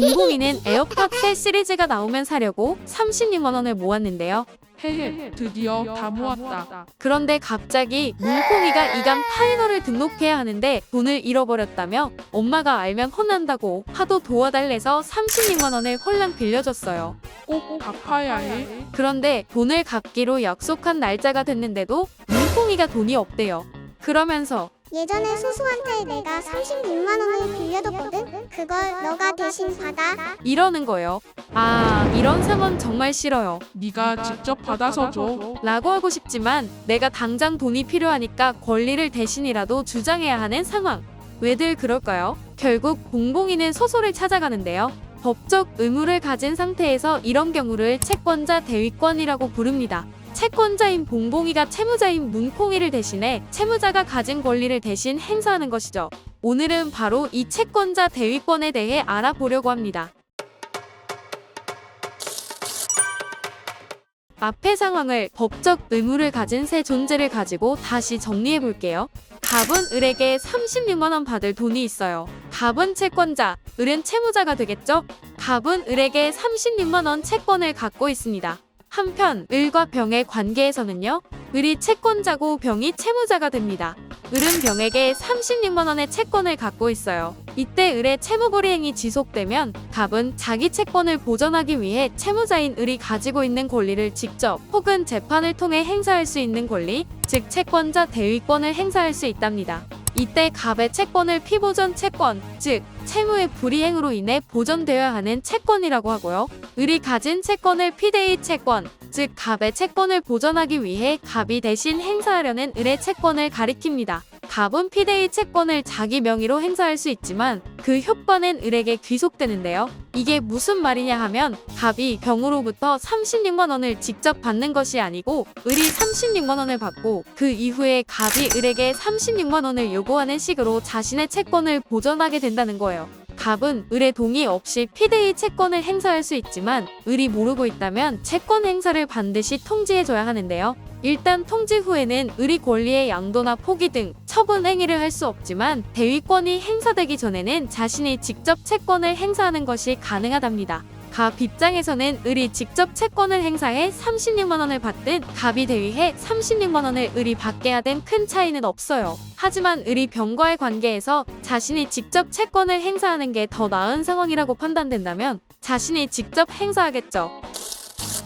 봉봉이는 에어팟 새 시리즈가 나오면 사려고 36만 원을 모았는데요. 헤헤 드디어 다 모았다. 그런데 갑자기 문콩이가 이간 파이널을 등록해야 하는데 돈을 잃어버렸다며 엄마가 알면 혼난다고 하도 도와달래서 36만 원을 홀랑 빌려줬어요. 꼭 갚아야 해. 그런데 돈을 갚기로 약속한 날짜가 됐는데도 문콩이가 돈이 없대요. 그러면서 예전에 소수한테 내가 36만 원을 빌려뒀거든. 그걸 너가 대신 받아. 이러는 거예요. 아, 이런 상황 정말 싫어요. 네가 직접 받아서 줘. 라고 하고 싶지만 내가 당장 돈이 필요하니까 권리를 대신이라도 주장해야 하는 상황. 왜들 그럴까요? 결국 봉봉이는 소소를 찾아가는데요. 법적 의무를 가진 상태에서 이런 경우를 채권자 대위권이라고 부릅니다. 채권자인 봉봉이가 채무자인 문콩이를 대신해 채무자가 가진 권리를 대신 행사하는 것이죠. 오늘은 바로 이 채권자 대위권에 대해 알아보려고 합니다. 앞의 상황을 법적 의무를 가진 세 존재를 가지고 다시 정리해 볼게요. 갑은 을에게 36만 원 받을 돈이 있어요. 갑은 채권자, 을은 채무자가 되겠죠? 갑은 을에게 36만 원 채권을 갖고 있습니다. 한편 을과 병의 관계에서는요. 을이 채권자고 병이 채무자가 됩니다. 을은 병에게 36만 원의 채권을 갖고 있어요. 이때 을의 채무불이행이 지속되면 갑은 자기 채권을 보전하기 위해 채무자인 을이 가지고 있는 권리를 직접 혹은 재판을 통해 행사할 수 있는 권리, 즉 채권자 대위권을 행사할 수 있답니다. 이때 갑의 채권을 피보전 채권, 즉 채무의 불이행으로 인해 보전되어야 하는 채권이라고 하고요. 을이 가진 채권을 피대의 채권, 즉 갑의 채권을 보전하기 위해 갑이 대신 행사하려는 을의 채권을 가리킵니다. 갑은 피대의 채권을 자기 명의로 행사할 수 있지만 그 효과는 을에게 귀속되는데요. 이게 무슨 말이냐 하면 갑이 병으로부터 36만 원을 직접 받는 것이 아니고 을이 36만 원을 받고 그 이후에 갑이 을에게 36만 원을 요구하는 식으로 자신의 채권을 보전하게 된다는 거예요. 갑은 을의 동의 없이 피대의 채권을 행사할 수 있지만 을이 모르고 있다면 채권 행사를 반드시 통지해줘야 하는데요. 일단 통지 후에는 을이 권리의 양도나 포기 등 처분 행위를 할 수 없지만 대위권이 행사되기 전에는 자신이 직접 채권을 행사하는 것이 가능하답니다. 갑 입장에서는 을이 직접 채권을 행사해 36만 원을 받든 갑이 대위해 36만 원을 을이 받게 하든 큰 차이는 없어요. 하지만 을이 병과의 관계에서 자신이 직접 채권을 행사하는 게 더 나은 상황이라고 판단된다면 자신이 직접 행사하겠죠.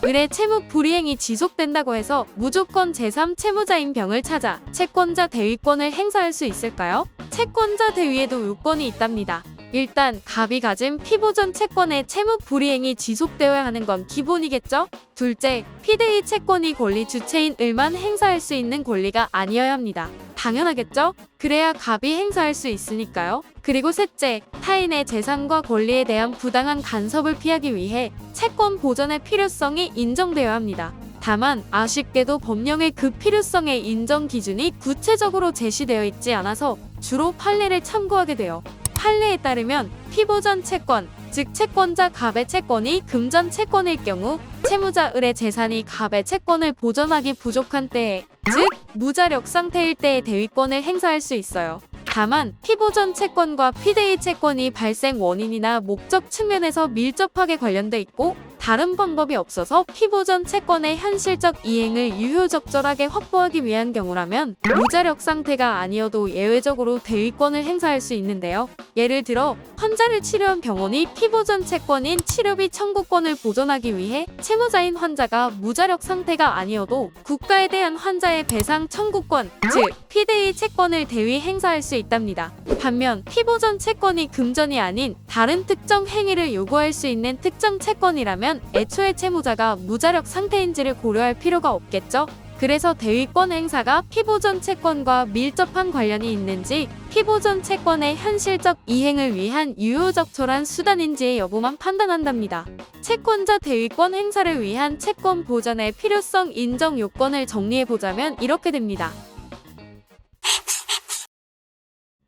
을의 채무 불이행이 지속된다고 해서 무조건 제3 채무자인 병을 찾아 채권자 대위권을 행사할 수 있을까요? 채권자 대위에도 요건이 있답니다. 일단 갑이 가진 피보전 채권의 채무 불이행이 지속되어야 하는 건 기본이겠죠? 둘째, 피대의 채권이 권리 주체인 을만 행사할 수 있는 권리가 아니어야 합니다. 당연하겠죠? 그래야 갑이 행사할 수 있으니까요. 그리고 셋째, 타인의 재산과 권리에 대한 부당한 간섭을 피하기 위해 채권 보전의 필요성이 인정되어야 합니다. 다만 아쉽게도 법령의 그 필요성의 인정 기준이 구체적으로 제시되어 있지 않아서 주로 판례를 참고하게 돼요. 판례에 따르면 피보전 채권, 즉 채권자 갑의 채권이 금전 채권일 경우 채무자 을의 재산이 갑의 채권을 보전하기 부족한 때에 즉 무자력 상태일 때의 대위권을 행사할 수 있어요. 다만 피보전 채권과 피대의 채권이 발생 원인이나 목적 측면에서 밀접하게 관련돼 있고 다른 방법이 없어서 피보전 채권의 현실적 이행을 유효적절하게 확보하기 위한 경우라면 무자력 상태가 아니어도 예외적으로 대위권을 행사할 수 있는데요. 예를 들어 환자를 치료한 병원이 피보전 채권인 치료비 청구권을 보존하기 위해 채무자인 환자가 무자력 상태가 아니어도 국가에 대한 환자의 배상 청구권, 즉 피대의 채권을 대위 행사할 수 있답니다. 반면 피보전 채권이 금전이 아닌 다른 특정 행위를 요구할 수 있는 특정 채권이라 면 애초에 채무자가 무자력 상태인지를 고려할 필요가 없겠죠. 그래서 대위권 행사가 피보전 채권과 밀접한 관련이 있는지 피보전 채권의 현실적 이행을 위한 유효적절한 수단인지의 여부만 판단한답니다. 채권자 대위권 행사를 위한 채권 보전의 필요성 인정 요건을 정리해보자면 이렇게 됩니다.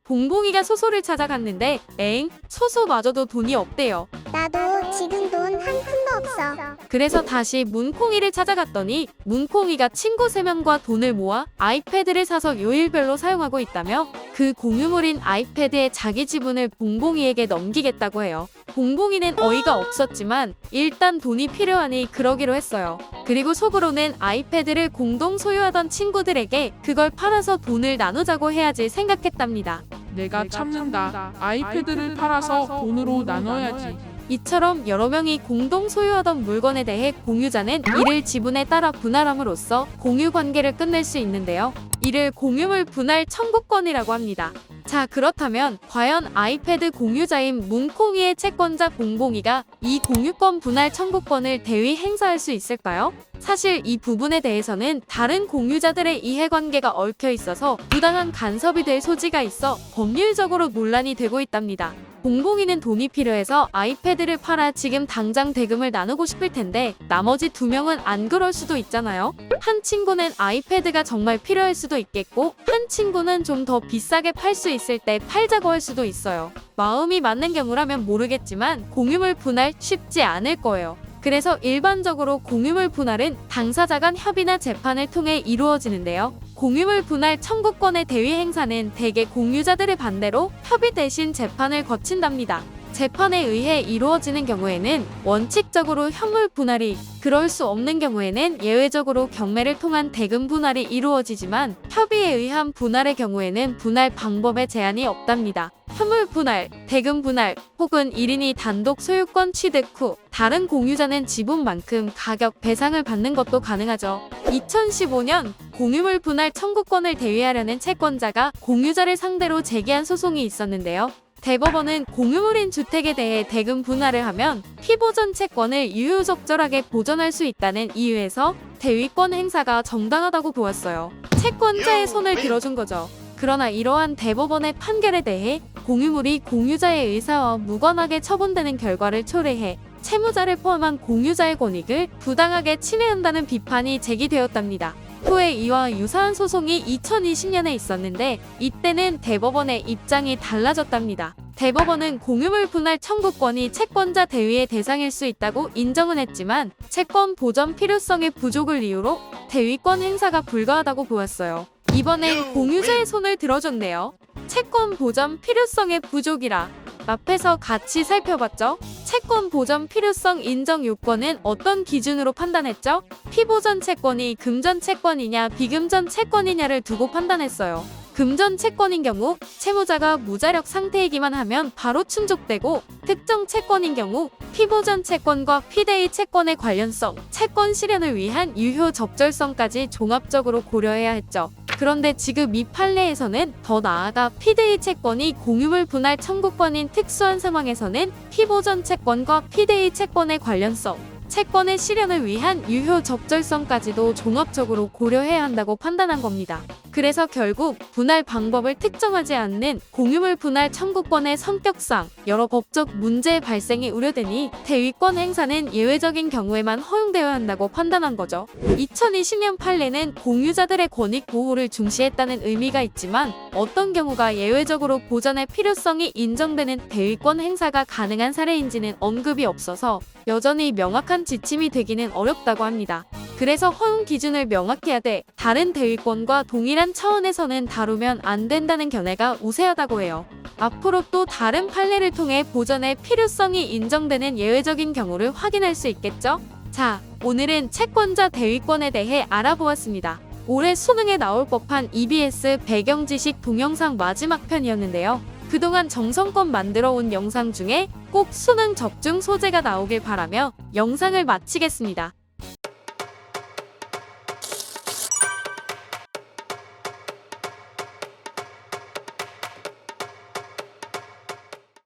봉봉이가 소소를 찾아갔는데 엥 소소마저도 돈이 없대요. 나도 지금 돈 한 없어. 그래서 다시 문콩이를 찾아갔더니 문콩이가 친구 3명과 돈을 모아 아이패드를 사서 요일별로 사용하고 있다며 그 공유물인 아이패드의 자기 지분을 봉봉이에게 넘기겠다고 해요. 봉봉이는 어이가 없었지만 일단 돈이 필요하니 그러기로 했어요. 그리고 속으로는 아이패드를 공동 소유하던 친구들에게 그걸 팔아서 돈을 나누자고 해야지 생각했답니다. 내가 참는다. 아이패드를 팔아서 돈으로 나눠야지. 이처럼 여러 명이 공동 소유하던 물건에 대해 공유자는 이를 지분에 따라 분할함으로써 공유 관계를 끝낼 수 있는데요. 이를 공유물 분할 청구권이라고 합니다. 자, 그렇다면 과연 아이패드 공유자인 문콩이의 채권자 봉봉이가 이 공유권 분할 청구권을 대위 행사할 수 있을까요? 사실 이 부분에 대해서는 다른 공유자들의 이해관계가 얽혀 있어서 부당한 간섭이 될 소지가 있어 법률적으로 논란이 되고 있답니다. 봉봉이는 돈이 필요해서 아이패드를 팔아 지금 당장 대금을 나누고 싶을 텐데 나머지 두 명은 안 그럴 수도 있잖아요. 한 친구는 아이패드가 정말 필요할 수도 있겠고 한 친구는 좀 더 비싸게 팔 수 있을 때 팔자고 할 수도 있어요. 마음이 맞는 경우라면 모르겠지만 공유물 분할 쉽지 않을 거예요. 그래서 일반적으로 공유물 분할은 당사자 간 협의나 재판을 통해 이루어지는데요. 공유물 분할 청구권의 대위 행사는 대개 공유자들의 반대로 협의 대신 재판을 거친답니다. 재판에 의해 이루어지는 경우에는 원칙적으로 현물 분할이, 그럴 수 없는 경우에는 예외적으로 경매를 통한 대금 분할이 이루어지지만 협의에 의한 분할의 경우에는 분할 방법에 제한이 없답니다. 현물 분할, 대금 분할, 혹은 1인이 단독 소유권 취득 후 다른 공유자는 지분만큼 가격 배상을 받는 것도 가능하죠. 2015년 공유물 분할 청구권을 대위하려는 채권자가 공유자를 상대로 제기한 소송이 있었는데요. 대법원은 공유물인 주택에 대해 대금 분할을 하면 피보전 채권을 유효적절하게 보전할 수 있다는 이유에서 대위권 행사가 정당하다고 보았어요. 채권자의 손을 들어준 거죠. 그러나 이러한 대법원의 판결에 대해 공유물이 공유자의 의사와 무관하게 처분되는 결과를 초래해 채무자를 포함한 공유자의 권익을 부당하게 침해한다는 비판이 제기되었답니다. 후에 이와 유사한 소송이 2020년에 있었는데 이때는 대법원의 입장이 달라졌답니다. 대법원은 공유물 분할 청구권이 채권자 대위의 대상일 수 있다고 인정은 했지만 채권 보전 필요성의 부족을 이유로 대위권 행사가 불가하다고 보았어요. 이번엔 공유자의 손을 들어줬네요. 채권 보전 필요성의 부족이라 앞에서 같이 살펴봤죠? 채권 보전 필요성 인정 요건은 어떤 기준으로 판단했죠? 피보전 채권이 금전 채권이냐 비금전 채권이냐를 두고 판단했어요. 금전 채권인 경우 채무자가 무자력 상태이기만 하면 바로 충족되고 특정 채권인 경우 피보전 채권과 피대의 채권의 관련성, 채권 실현을 위한 유효 적절성까지 종합적으로 고려해야 했죠. 그런데 지금 이 판례에서는 더 나아가 피대의 채권이 공유물 분할 청구권인 특수한 상황에서는 피보전 채권과 피대의 채권의 관련성, 채권의 실현을 위한 유효 적절성까지도 종합적으로 고려해야 한다고 판단한 겁니다. 그래서 결국 분할 방법을 특정하지 않는 공유물 분할 청구권의 성격상 여러 법적 문제의 발생이 우려되니 대위권 행사는 예외적인 경우에만 허용되어야 한다고 판단한 거죠. 2020년 판례는 공유자들의 권익 보호를 중시했다는 의미가 있지만 어떤 경우가 예외적으로 보전의 필요성이 인정되는 대위권 행사가 가능한 사례인지는 언급이 없어서 여전히 명확한 지침이 되기는 어렵다고 합니다. 그래서 허용 기준을 명확히 하되 다른 대위권과 동일한 차원에서는 다루면 안 된다는 견해가 우세하다고 해요. 앞으로 또 다른 판례를 통해 보전의 필요성이 인정되는 예외적인 경우를 확인할 수 있겠죠? 자, 오늘은 채권자 대위권에 대해 알아보았습니다. 올해 수능에 나올 법한 EBS 배경 지식 동영상 마지막 편이었는데요. 그동안 정성껏 만들어 온 영상 중에 꼭 수능 적중 소재가 나오길 바라며 영상을 마치겠습니다.